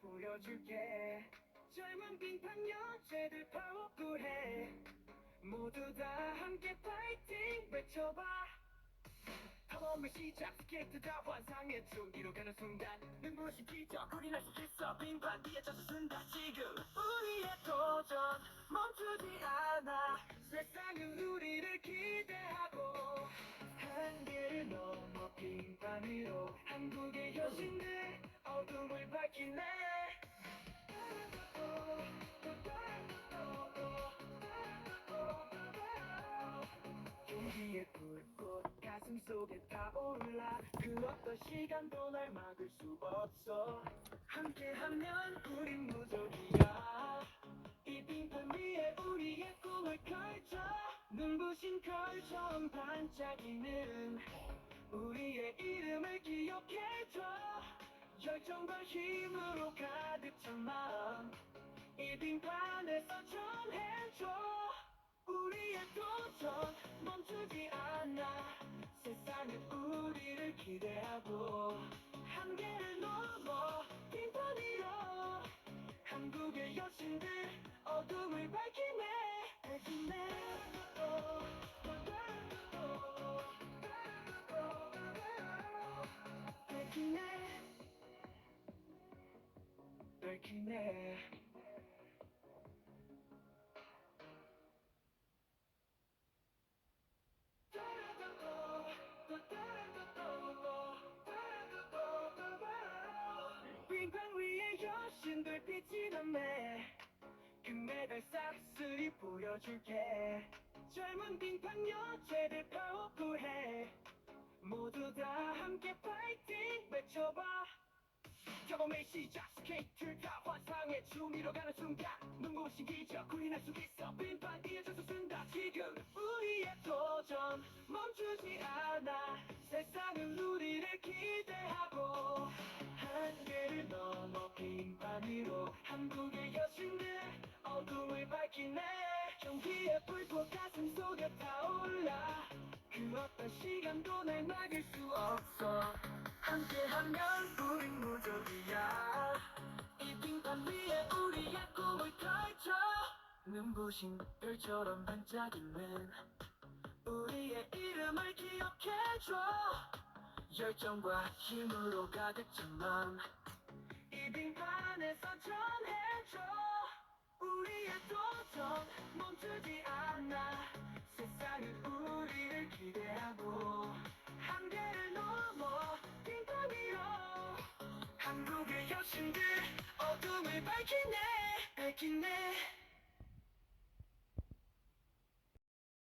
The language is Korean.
보여줄게. 젊은 빙판 여제들 파워풀해. 모두 다 함께 파이팅 외쳐봐. 탐험의 시작. 스케이트 다 환상의 춤. 이뤄가는 순간 눈부신 기적. 우리 날수 있어 빙판 뒤에 젖어 쓴다 지금 우리의 도 불꽃 가슴 속에 타올라 그 어떤 시간도 날 막을 수 없어. 함께하면 우린 무적이야. 이 빙판 위에 우리의 꿈을 펼쳐 눈부신 별처럼 반짝이는 우리의 이름을 기억해줘. 열정과 힘으로 가득 찬 마음 이 빙판에서 전해줘. 우리의 도전 멈추지 않아 세상은 우리를 기대하고 한계를 넘어 위로 한국의 여신들 어둠을 밝히네. 밝히네. 어, 밝히네. 밝히네 여신들 빛이 나네 금메달 싹쓸이 보여줄게. 젊은 빙판 여제들 파워풀해. 모두 다 함께 파이팅 외쳐봐. 경험의 시작 스케이트 타 환상의 춤 이뤄가는 순간 눈부신 기적 구인할 수 있어. 빈판 뒤에 젖어 쓴다. 지금 우리의 도전. 멈추지 않아. 세상은 우리 어둠을 밝히네. 경기의 불꽃 가슴 속에 타올라. 그 어떤 시간도 날 막을 수 없어. 함께하면 우린 무적이야. 이 빙판 위에 우리의 꿈을 펼쳐. 눈부신 별처럼 반짝이는 우리의 이름을 기억해줘. 열정과 힘으로 가득 찬 맘 이 빙판에서 전해줘. 우리의 도 göğsünde Adımı belki ne, belki ne?